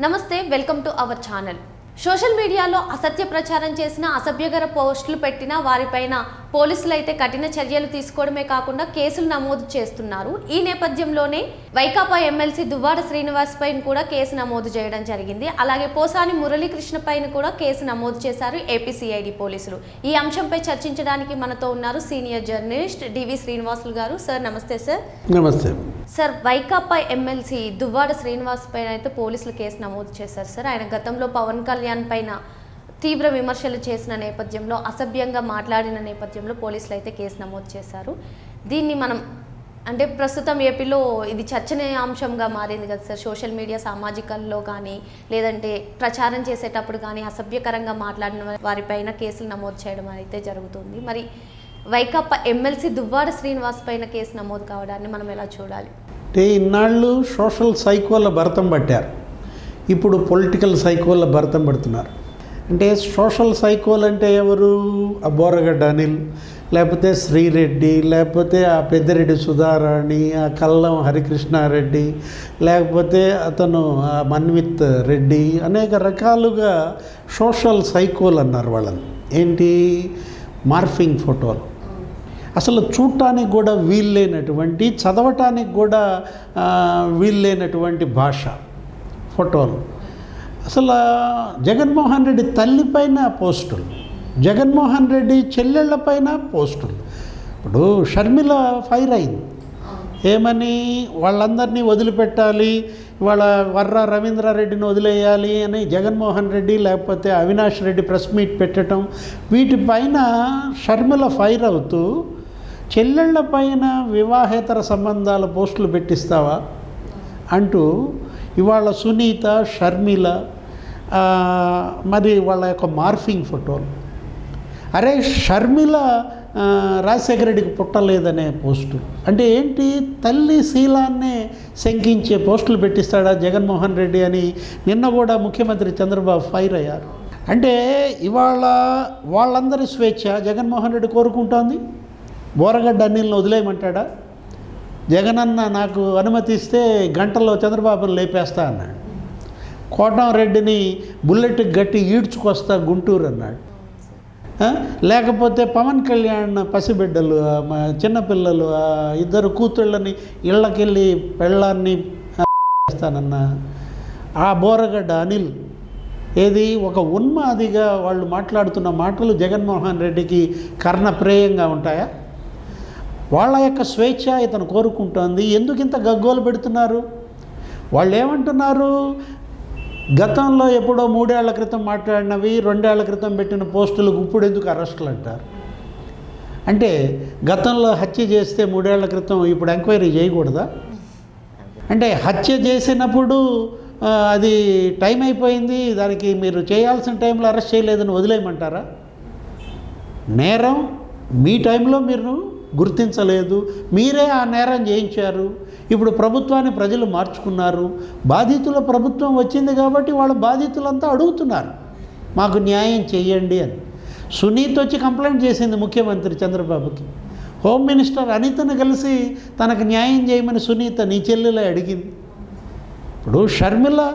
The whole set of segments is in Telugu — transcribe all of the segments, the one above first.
నమస్తే welcome to our channel social మీడియాలో అసత్య ప్రచారం చేసిన అసభ్యకర పోస్టులు పెట్టిన వారిపైన పోలీసులు అయితే కఠిన చర్యలు తీసుకోవడమే కాకుండా కేసులు నమోదు చేస్తున్నారు. ఈ నేపథ్యంలోనే వైకాపా ఎమ్మెల్సీ దువ్వాడ శ్రీనివాస్ పైన కూడా కేసు నమోదు చేయడం జరిగింది. అలాగే పోసాని మురళీకృష్ణ పైన కూడా కేసు నమోదు చేశారు ఏపీసీఐడి పోలీసులు. ఈ అంశంపై చర్చించడానికి మనతో ఉన్నారు సీనియర్ జర్నలిస్ట్ డివి శ్రీనివాసులు గారు. సార్ నమస్తే సార్. నమస్తే. సార్ వైకాపా ఎమ్మెల్సీ దువ్వాడ శ్రీనివాస్ పైన అయితే పోలీసులు కేసు నమోదు చేశారు. సార్ ఆయన గతంలో పవన్ కళ్యాణ్ పైన తీవ్ర విమర్శలు చేసిన నేపథ్యంలో అసభ్యంగా మాట్లాడిన నేపథ్యంలో పోలీసులు అయితే కేసు నమోదు చేశారు. దీన్ని మనం అంటే ప్రస్తుతం ఏపీలో ఇది చర్చనీయాంశంగా మారింది కదా సార్. సోషల్ మీడియా సామాజికల్లో కానీ లేదంటే ప్రచారం చేసేటప్పుడు కానీ అసభ్యకరంగా మాట్లాడిన వారిపైన కేసులు నమోదు చేయడం అయితే జరుగుతుంది. మరి వైకాపా ఎమ్మెల్సీ దువ్వాడ శ్రీనివాస్ పైన కేసు నమోదు కావడాన్ని మనం ఎలా చూడాలి? అంటే ఇన్నాళ్ళు సోషల్ సైకోల భరతం పట్టారు. ఇప్పుడు పొలిటికల్ సైకోల భరతం పెడుతున్నారు. అంటే సోషల్ సైకోల్ అంటే ఎవరు? ఆ బోరగడ్డ అనిల్ లేకపోతే శ్రీరెడ్డి లేకపోతే ఆ పెద్దిరెడ్డి సుధారాణి ఆ కల్లం హరికృష్ణారెడ్డి లేకపోతే అతను ఆ మన్విత్ రెడ్డి అనేక రకాలుగా సోషల్ సైకోల్ అన్నారు వాళ్ళని. ఏంటి? మార్ఫింగ్ ఫోటోలు. అసలు చూడటానికి కూడా వీల్లేనటువంటి చదవటానికి కూడా వీల్లేనటువంటి భాష. ఫోటోలు. అసలు జగన్మోహన్ రెడ్డి తల్లిపైన పోస్టులు జగన్మోహన్ రెడ్డి చెల్లెళ్ళపైన పోస్టులు. ఇప్పుడు షర్మిల ఫైర్ అయింది. ఏమని? వాళ్ళందరినీ వదిలిపెట్టాలి వాళ్ళ వర్ర రవీంద్రారెడ్డిని వదిలేయాలి అని జగన్మోహన్ రెడ్డి లేకపోతే అవినాష్ రెడ్డి ప్రెస్ మీట్ పెట్టడం వీటిపైన షర్మిల ఫైర్ అవుతూ చెల్లెళ్ళ పైన వివాహేతర సంబంధాల పోస్టులు పెట్టిస్తావా? అంటూ ఇవాళ సునీత షర్మిల మరి వాళ్ళ యొక్క మార్ఫింగ్ ఫోటోలు అరే షర్మిల రాజశేఖర రెడ్డికి పుట్టలేదనే పోస్టు. అంటే ఏంటి? తల్లి శీలాన్నే శంకించే పోస్టులు పెట్టిస్తాడా జగన్మోహన్ రెడ్డి అని నిన్న కూడా ముఖ్యమంత్రి చంద్రబాబు ఫైర్ అయ్యారు. అంటే ఇవాళ వాళ్ళందరి స్వేచ్ఛ జగన్మోహన్ రెడ్డి కోరుకుంటోంది. బోరగడ్డ అన్నిలను వదిలేయమంటాడా? జగనన్న నాకు అనుమతిస్తే గంటలో చంద్రబాబును లేపేస్తా అన్నాడు. కోటంరెడ్డిని బుల్లెట్ గట్టి ఈడ్చుకొస్తా గుంటూరు అన్నాడు. లేకపోతే పవన్ కళ్యాణ్ పసిబిడ్డలు చిన్నపిల్లలు ఇద్దరు కూతుళ్ళని ఇళ్ళకెళ్ళి పెళ్ళాన్ని ఆ, చేస్తానన్న. ఆ బోరగడ్డ అనిల్ ఏది ఒక ఉన్మాదిగా వాళ్ళు మాట్లాడుతున్న మాటలు జగన్మోహన్ రెడ్డికి కర్ణప్రేయంగా ఉంటాయా? వాళ్ళ యొక్క స్వేచ్ఛ ఇతను కోరుకుంటోంది. ఎందుకు ఇంత గగ్గోలు పెడుతున్నారు? వాళ్ళు ఏమంటున్నారు గతంలో ఎప్పుడో మూడేళ్ళ క్రితం మాట్లాడినవి రెండేళ్ళ క్రితం పెట్టిన పోస్టులకు ఇప్పుడు ఎందుకు అరెస్టులు అంటారు అంటే గతంలో హత్య చేస్తే మూడేళ్ళ క్రితం ఇప్పుడు ఎంక్వైరీ చేయకూడదా? అంటే హత్య చేసినప్పుడు అది టైం అయిపోయింది దానికి మీరు చేయాల్సిన టైంలో అరెస్ట్ చేయలేదని వదిలేయమంటారా? నేరం మీ టైంలో మీరు గుర్తించలేదు. మీరే ఆ నేరం చేయించారు ఇప్పుడు ప్రభుత్వాన్ని ప్రజలు మార్చుకున్నారు. బాధితుల ప్రభుత్వం వచ్చింది కాబట్టి వాళ్ళ బాధితులంతా అడుగుతున్నారు. మాకు న్యాయం చేయండి అని. సునీత్ వచ్చి కంప్లైంట్ చేసింది ముఖ్యమంత్రి చంద్రబాబుకి. హోమ్ మినిస్టర్ అనితను కలిసి తనకు న్యాయం చేయమని సునీత నీ చెల్లెలే అడిగింది. ఇప్పుడు షర్మిల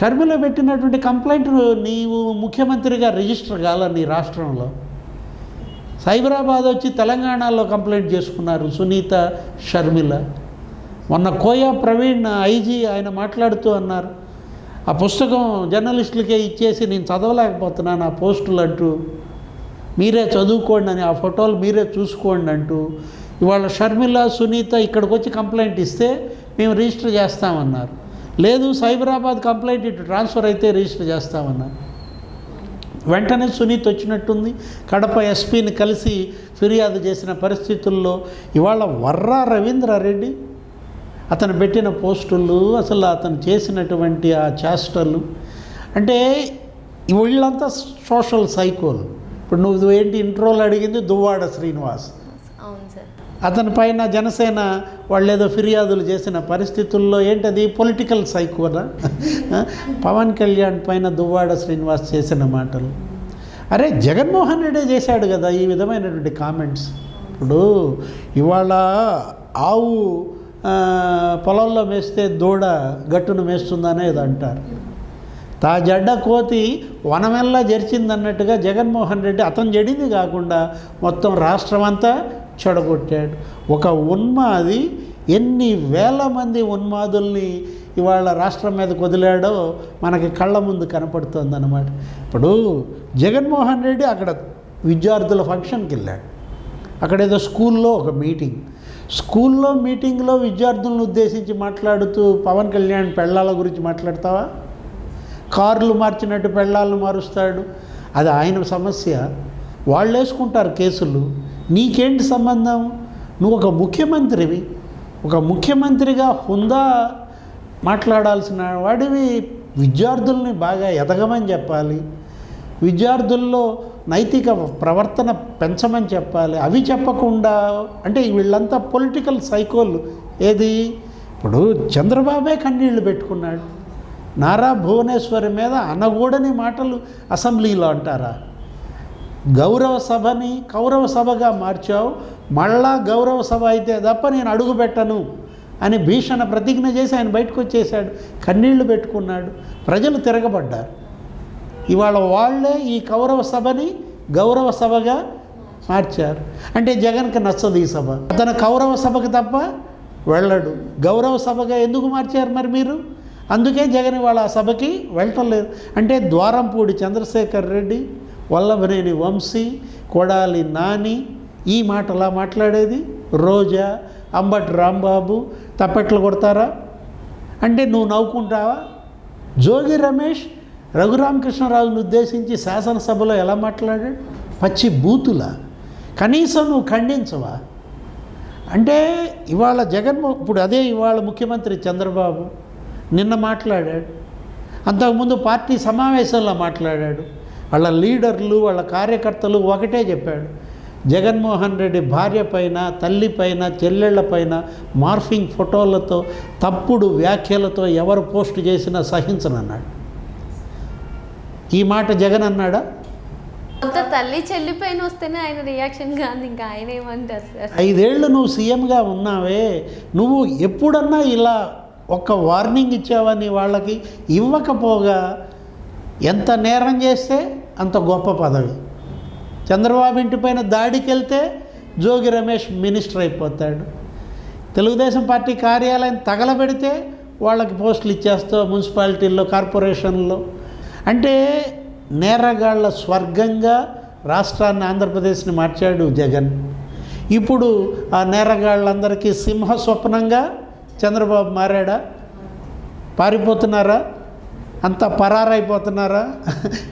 షర్మిల పెట్టినటువంటి కంప్లైంట్ నీవు ముఖ్యమంత్రిగా రిజిస్టర్ కాల నీ రాష్ట్రంలో. సైబరాబాద్ వచ్చి తెలంగాణలో కంప్లైంట్ చేసుకున్నారు సునీత షర్మిల. మొన్న కోయా ప్రవీణ్ ఐజీ ఆయన మాట్లాడుతూ అన్నారు ఆ పుస్తకం జర్నలిస్టులకే ఇచ్చేసి నేను చదవలేకపోతున్నాను ఆ పోస్టులు అంటూ. మీరే చదువుకోండి అని ఆ ఫోటోలు మీరే చూసుకోండి అంటూ. ఇవాళ షర్మిల సునీత ఇక్కడికి వచ్చి కంప్లైంట్ ఇస్తే మేము రిజిస్టర్ చేస్తామన్నారు. లేదు సైబరాబాద్ కంప్లైంట్ ఇటు ట్రాన్స్ఫర్ అయితే రిజిస్టర్ చేస్తామన్నారు. వెంటనే సునీత్ వచ్చినట్టుంది. కడప ఎస్పీని కలిసి ఫిర్యాదు చేసిన పరిస్థితుల్లో ఇవాళ వర్రా రవీంద్రారెడ్డి అతను పెట్టిన పోస్టులు అసలు అతను చేసినటువంటి ఆ చేష్టలు. అంటే వీళ్ళంతా సోషల్ సైకోల్. ఇప్పుడు నువ్వు ఏంటి ఇంట్రోలు అడిగింది దువ్వాడ శ్రీనివాస్. అతని పైన జనసేన వాళ్ళు ఏదో ఫిర్యాదులు చేసిన పరిస్థితుల్లో ఏంటది? పొలిటికల్ సైకోనా పవన్ కళ్యాణ్ పైన దువ్వాడ శ్రీనివాస్ చేసిన మాటలు. అరే జగన్మోహన్ రెడ్డి చేశాడు కదా ఈ విధమైనటువంటి కామెంట్స్ ఇప్పుడు ఇవాళ ఆవు పొలంలో మేస్తే దూడ గట్టును మేస్తుందనే ఇది అంటారు. తా జడ్డ కోతి వనమెల్లా జరిచిందన్నట్టుగా జగన్మోహన్ రెడ్డి అతను జడింది కాకుండా మొత్తం రాష్ట్రం అంతా చెడగొట్టాడు. ఒక ఉన్మాది ఎన్ని వేల మంది ఉన్మాదుల్ని ఇవాళ రాష్ట్రం మీద వదిలాడో మనకి కళ్ళ ముందు కనపడుతుంది అనమాట ఇప్పుడు జగన్మోహన్ రెడ్డి అక్కడ విద్యార్థుల ఫంక్షన్కి వెళ్ళాడు. అక్కడ ఏదో స్కూల్లో ఒక మీటింగ్. స్కూల్లో మీటింగ్లో విద్యార్థులను ఉద్దేశించి మాట్లాడుతూ పవన్ కళ్యాణ్ పెళ్ళాల గురించి మాట్లాడతావా? కార్లు మార్చినట్టు పెళ్ళాలను మారుస్తాడు. అది ఆయన సమస్య. వాళ్ళు వేసుకుంటారు కేసులు. నీకేంటి సంబంధం? నువ్వు ఒక ముఖ్యమంత్రివి. ఒక ముఖ్యమంత్రిగా హుందా మాట్లాడాల్సిన వాడివి. విద్యార్థుల్ని బాగా ఎదగమని చెప్పాలి. విద్యార్థుల్లో నైతిక ప్రవర్తన పెంచమని చెప్పాలి. అవి చెప్పకుండా అంటే వీళ్ళంతా పొలిటికల్ సైకోలు. ఏది? ఇప్పుడు చంద్రబాబే కన్నీళ్ళు పెట్టుకున్నాడు. నారా భువనేశ్వరి మీద అనగూడని మాటలు అసెంబ్లీలో అంటారా? గౌరవ సభని కౌరవ సభగా మార్చావు. మళ్ళా గౌరవ సభ అయితే తప్ప నేను అడుగు పెట్టను అని భీషణ ప్రతిజ్ఞ చేసి ఆయన బయటకు వచ్చేసాడు కన్నీళ్ళు పెట్టుకున్నాడు. ప్రజలు తిరగబడ్డారు. ఇవాళ వాళ్ళే ఈ కౌరవ సభని గౌరవ సభగా మార్చారు. అంటే జగన్కి నచ్చదు ఈ సభ. అతను కౌరవ సభకు తప్ప వెళ్ళడు. గౌరవ సభగా ఎందుకు మార్చారు మరి మీరు? అందుకే జగన్ ఇవాళ ఆ సభకి వెళ్ళటం లేదు. అంటే ద్వారంపూడి చంద్రశేఖర్ రెడ్డి వల్లభనేని వంశీ కొడాలి నాని ఈ మాటలా మాట్లాడేది? రోజా అంబటి రాంబాబు తప్పెట్లు కొడతారా? అంటే నువ్వు నవ్వుకుంటావా? జోగి రమేష్ రఘురామకృష్ణరాజును ఉద్దేశించి శాసనసభలో ఎలా మాట్లాడాడు? పచ్చి బూతులా? కనీసం నువ్వు ఖండించవా? అంటే ఇవాళ జగన్మో ఇప్పుడు అదే ఇవాళ ముఖ్యమంత్రి చంద్రబాబు నిన్న మాట్లాడాడు. అంతకుముందు పార్టీ సమావేశంలో మాట్లాడాడు. వాళ్ళ లీడర్లు వాళ్ళ కార్యకర్తలు ఒకటే చెప్పాడు. జగన్మోహన్ రెడ్డి భార్య పైన తల్లి పైన చెల్లెళ్ళ పైన మార్ఫింగ్ ఫోటోలతో తప్పుడు వ్యాఖ్యలతో ఎవరు పోస్ట్ చేసినా సహించనన్నాడు. ఈ మాట జగన్ అన్నాడా? తల్లి చెల్లిపైన వస్తేనే ఆయన రియాక్షన్ కాదు ఇంకా ఆయన ఏమంటారు సార్? ఐదేళ్ళు నువ్వు సీఎంగా ఉన్నావే నువ్వు ఎప్పుడన్నా ఇలా ఒక వార్నింగ్ ఇచ్చావని వాళ్ళకి? ఇవ్వకపోగా ఎంత నేరం చేస్తే అంత గొప్ప పదవి. చంద్రబాబు ఇంటిపైన దాడికి వెళ్తే జోగి రమేష్ మినిస్టర్ అయిపోతాడు. తెలుగుదేశం పార్టీ కార్యాలయం తగలబెడితే వాళ్ళకి పోస్టులు ఇచ్చేస్తావు మున్సిపాలిటీల్లో కార్పొరేషన్లో. అంటే నేరగాళ్ళ స్వర్గంగా రాష్ట్రాన్ని ఆంధ్రప్రదేశ్ని మార్చాడు జగన్. ఇప్పుడు ఆ నేరగాళ్ళందరికీ సింహ స్వప్నంగా చంద్రబాబు మారాడా? పారిపోతున్నారా? అంతా పరారైపోతున్నారా?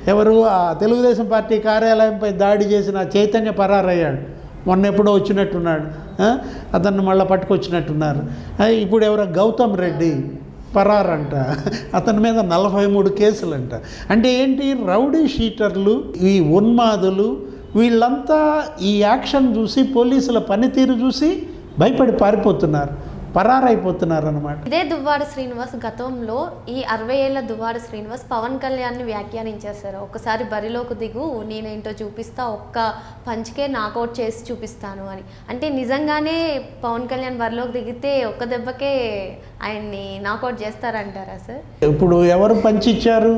ఎవరు ఆ తెలుగుదేశం పార్టీ కార్యాలయంపై దాడి చేసిన చైతన్య పరారయ్యాడు. మొన్న ఎప్పుడో వచ్చినట్టున్నాడు. అతన్ని మళ్ళీ పట్టుకొచ్చినట్టున్నారు. ఇప్పుడు ఎవరో గౌతమ్ రెడ్డి పరారంట. అతని మీద నలభై మూడు కేసులంట. అంటే ఏంటి? రౌడీ షీటర్లు ఈ ఉన్మాదులు వీళ్ళంతా ఈ యాక్షన్ చూసి పోలీసుల పనితీరు చూసి భయపడి పారిపోతున్నారు. పరారైపోతున్నారు అన్నమాట ఇదే దువ్వాడ శ్రీనివాస్ గతంలో ఈ అరవై ఏళ్ళ దువ్వాడ శ్రీనివాస్ పవన్ కళ్యాణ్ని వ్యాఖ్యానించేశారు. ఒకసారి బరిలోకి దిగు నేనేంటో చూపిస్తా ఒక్క పంచ్కే నాకౌట్ చేసి చూపిస్తాను అని. అంటే నిజంగానే పవన్ కళ్యాణ్ బరిలోకి దిగితే ఒక్క దెబ్బకే ఆయన్ని నాకౌట్ చేస్తారంటారా సార్? ఇప్పుడు ఎవరు పంచిచ్చారు?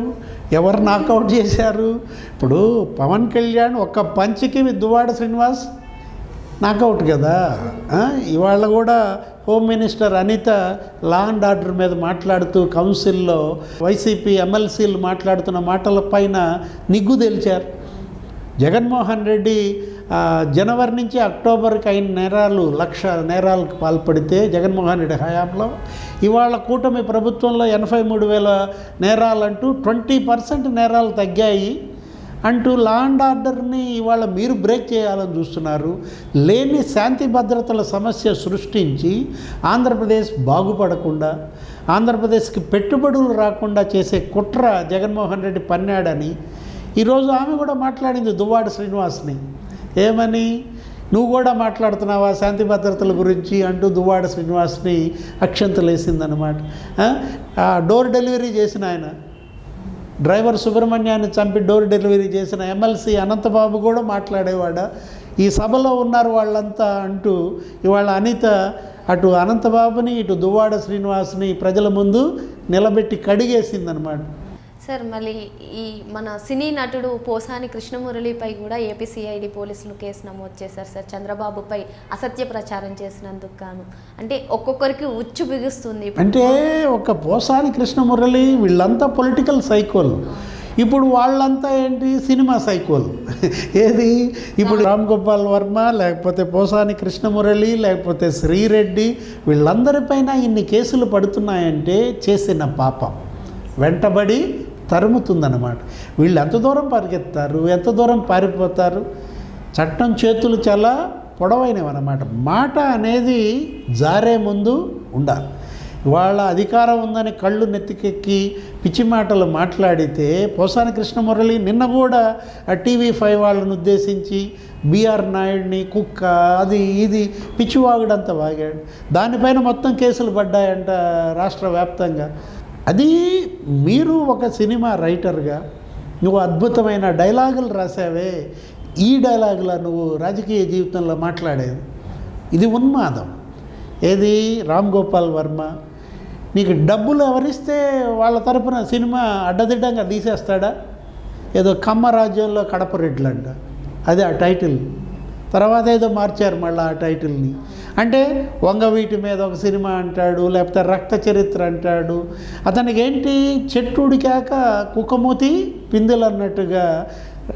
ఎవరు నాకౌట్ చేశారు? ఇప్పుడు పవన్ కళ్యాణ్ ఒక్క పంచికి దువ్వాడ శ్రీనివాస్ నాకౌట్ కదా? ఇవాళ కూడా home minister Anitha law and order మీద మాట్లాడుతూ కౌన్సిల్లో వైసీపీ ఎమ్మెల్సీలు మాట్లాడుతున్న మాటల పైన నిగ్గు తేల్చారు. జగన్మోహన్ రెడ్డి జనవరి నుంచి అక్టోబర్కి అయిన నేరాలు లక్ష నేరాలకు పాల్పడితే జగన్మోహన్ రెడ్డి హయాంలో ఇవాళ కూటమి ప్రభుత్వంలో ఎనభై మూడు వేల నేరాలంటూ ట్వంటీ పర్సెంట్ నేరాలు తగ్గాయి. అంటూ లా అండ్ ఆర్డర్ని ఇవాళ మీరు బ్రేక్ చేయాలని చూస్తున్నారు. లేని శాంతి భద్రతల సమస్య సృష్టించి ఆంధ్రప్రదేశ్ బాగుపడకుండా ఆంధ్రప్రదేశ్కి పెట్టుబడులు రాకుండా చేసే కుట్ర జగన్మోహన్ రెడ్డి పన్నాడని ఈరోజు ఆమె కూడా మాట్లాడింది దువ్వాడ శ్రీనివాస్ని. ఏమని? నువ్వు కూడా మాట్లాడుతున్నావా శాంతి భద్రతల గురించి అంటూ దువ్వాడ శ్రీనివాస్ని అక్షంతలేసిందనమాట డోర్ డెలివరీ చేసిన ఆయన. డ్రైవర్ సుబ్రహ్మణ్యాన్ని చంపి డోర్ డెలివరీ చేసిన ఎమ్మెల్సీ అనంతబాబు కూడా మాట్లాడేవాడా? ఈ సభలో ఉన్నారు వాళ్ళంతా అంటూ ఇవాళ అనిత అటు అనంతబాబుని ఇటు దువ్వాడ శ్రీనివాస్ని ప్రజల ముందు నిలబెట్టి కడిగేసిందనమాట. సార్ మళ్ళీ ఈ మన సినీ నటుడు పోసాని కృష్ణమురళిపై కూడా ఏపీసీఐడి పోలీసులు కేసు నమోదు చేశారు సార్. చంద్రబాబుపై అసత్య ప్రచారం చేసినందుకు గాను. అంటే ఒక్కొక్కరికి ఉచ్చు బిగుస్తుంది అంటే ఒక పోసాని కృష్ణమురళి వీళ్ళంతా పొలిటికల్ సైకోల్ ఇప్పుడు వాళ్ళంతా ఏంటి? సినిమా సైకోల్ ఏది? ఇప్పుడు రామ్ గోపాల్ వర్మ లేకపోతే పోసాని కృష్ణమురళి లేకపోతే శ్రీరెడ్డి వీళ్ళందరిపైన ఇన్ని కేసులు పడుతున్నాయంటే చేసిన పాపం. వెంటబడి తరుముతుందన్నమాట. వీళ్ళు ఎంత దూరం పరిగెత్తారు? ఎంత దూరం పారిపోతారు? చట్టం చేతులు చాలా పొడవైనవి అన్నమాట మాట అనేది జారే ముందు ఉండాలి. వాళ్ళ అధికారం ఉందని కళ్ళు నెత్తికెక్కి పిచ్చి మాటలు మాట్లాడితే పోసాని కృష్ణమురళి నిన్న కూడా ఆ టీవీ ఫైవ్ వాళ్ళని ఉద్దేశించి బీఆర్ నాయుడిని కుక్క అది ఇది పిచ్చివాగుడంత వాగాడు. దానిపైన మొత్తం కేసులు పడ్డాయంట రాష్ట్ర వ్యాప్తంగా. అది మీరు ఒక సినిమా రైటర్గా నువ్వు అద్భుతమైన డైలాగులు రాసావే ఈ డైలాగులా నువ్వు రాజకీయ జీవితంలో మాట్లాడేది. ఇది ఉన్మాదం. ఏది? రామ్ గోపాల్ వర్మ. నీకు డబ్బులు ఎవరిస్తే వాళ్ళ తరపున సినిమా అడ్డదిడ్డంగా తీసేస్తాడా? ఏదో కమ్మ రాజ్యంలో కడప రెడ్లంట. అది ఆ టైటిల్. తర్వాత ఏదో మార్చారు మళ్ళీ ఆ టైటిల్ని. అంటే వంగవీటి మీద ఒక సినిమా అంటాడు లేకపోతే రక్త చరిత్ర అంటాడు. అతనికి ఏంటి చెట్టు ఉడికాక కుక్కమూతి పిందులు అన్నట్టుగా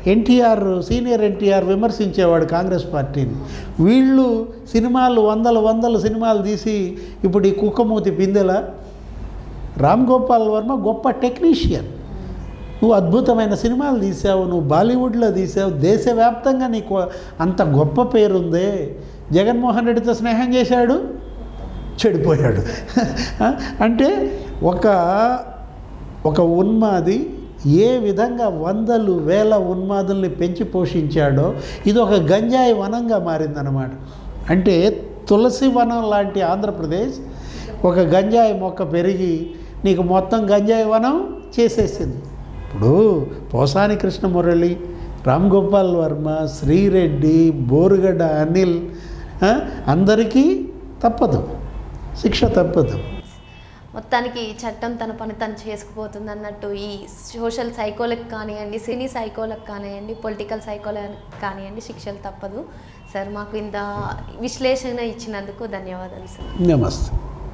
ఎన్టీఆర్ సీనియర్ ఎన్టీఆర్ విమర్శించేవాడు కాంగ్రెస్ పార్టీని. వీళ్ళు సినిమాలు వందల వందల సినిమాలు తీసి ఇప్పుడు ఈ కుక్కమూతి పిందెల రామ్ గోపాల్ వర్మ గొప్ప టెక్నీషియన్. నువ్వు అద్భుతమైన సినిమాలు తీసావు నువ్వు బాలీవుడ్లో తీసావు దేశవ్యాప్తంగా నీకు అంత గొప్ప పేరుందే. జగన్మోహన్ రెడ్డితో స్నేహం చేశాడు? చెడిపోయాడు. అంటే ఒక ఒక ఉన్మాది ఏ విధంగా వందలు వేల ఉన్మాదుల్ని పెంచి పోషించాడో ఇది ఒక గంజాయి వనంగా మారిందనమాట అంటే తులసి వనం లాంటి ఆంధ్రప్రదేశ్ ఒక గంజాయి మొక్క పెరిగి నీకు మొత్తం గంజాయి వనం చేసేసింది. ఇప్పుడు పోసాని కృష్ణమురళి రామ్ గోపాల్ వర్మ శ్రీరెడ్డి బోరుగడ్డ అనిల్ అందరికీ తప్పదు. శిక్ష తప్పదు. మొత్తానికి చట్టం తన పని తను చేసుకుపోతుంది అన్నట్టు ఈ సోషల్ సైకోలకు కానివ్వండి సినీ సైకోలకు కానివ్వండి పొలిటికల్ సైకోలకు కానివ్వండి శిక్షలు తప్పదు. సార్ మాకు ఇంత విశ్లేషణ ఇచ్చినందుకు ధన్యవాదాలు సార్. నమస్తే.